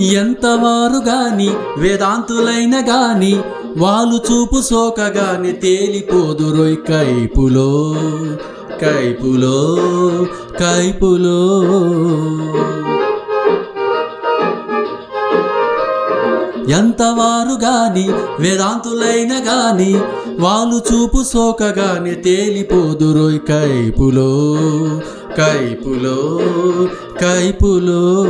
ఎంతవారు గాని వేదాంతులైన గాని వాళ్ళు చూపు సోకగాని తేలిపోదురోయ్ కైపులో కైపులో కైపులో. ఎంతవారు గాని వేదాంతులైన గాని వాళ్ళు చూపు సోకగాని తేలిపోదురోయ్ కైపులో కైపులో కైపులో.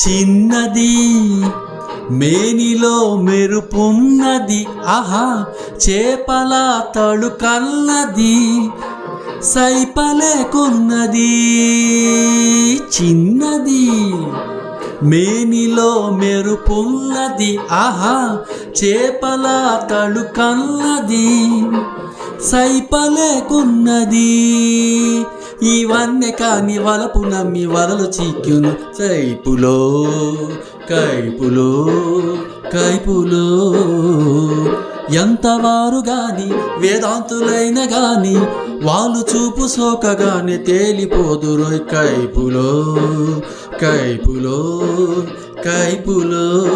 చిన్నది మేనిలో మెరుపున్నది ఆహా చేపల తళుకన్నది సైపలేకున్నది. చిన్నది మేనిలో మెరుపున్నది ఆహా చేపల తళుకన్నది సైపలేకున్నది. ఇవన్నీ కాని వలపు నమ్మి వలలు చిక్కును కైపులో కైపులో కైపులో. ఎంతవారు గాని వేదాంతులైన గాని వాళ్ళు చూపు సోకగానే తేలిపోదురోయ్ కైపులో కైపులో కైపులో.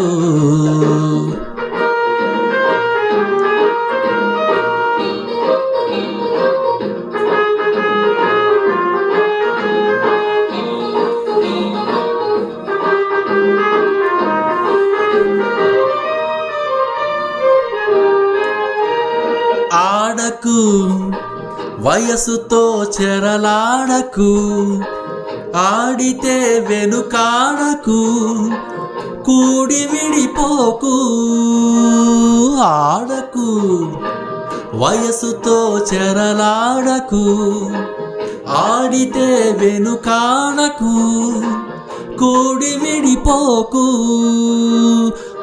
ఆడకు వయసుతో చెరలాడకు ఆడితే వెనుకాడకు కూడి విడిపోకు ఆడకు వయసుతో చెరలాడకు ఆడితే వెనుకాడకు కూడి విడిపోకు.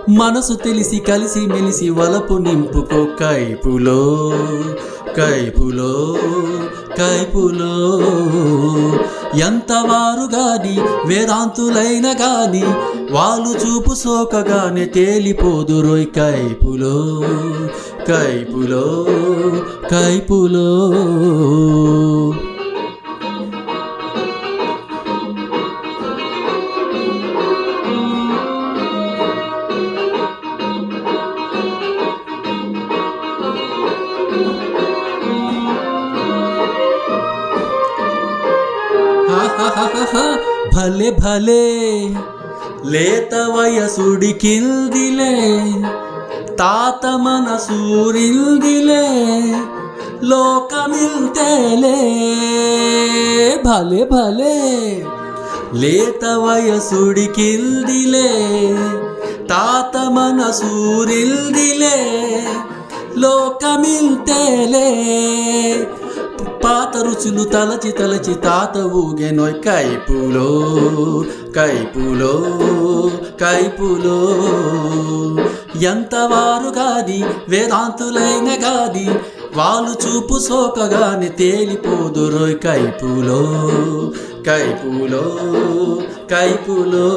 మనసు తెలిసి కలిసి మెలిసి వలపు నింపుకో కైపులో కైపులో కైపులో. ఎంతవారు గాని వేదాంతులైన గాని వాళ్ళు చూపు సోకగానే తేలిపోదురోయ్ కైపులో కైపులో కైపులో. భలే భలే. లేత వయసుడి కిందిలే తాత మనసూరిందిలే లోకమిల్తేలే భలే భలే. లేత వయసుడి వయసుడికిల్దిలే తాత మనసూరిల్దిలే లోకమిల్తేలే పాత రుచులు తలచి తలచి తాత ఊగెనోయ్ కైపులో కైపులో కైపులో. ఎంతవారు గాని వేదాంతులైన గాని వాళ్ళు చూపు సోకగాని తేలిపోదురోయ్ కైపులో కైపులో కైపులో.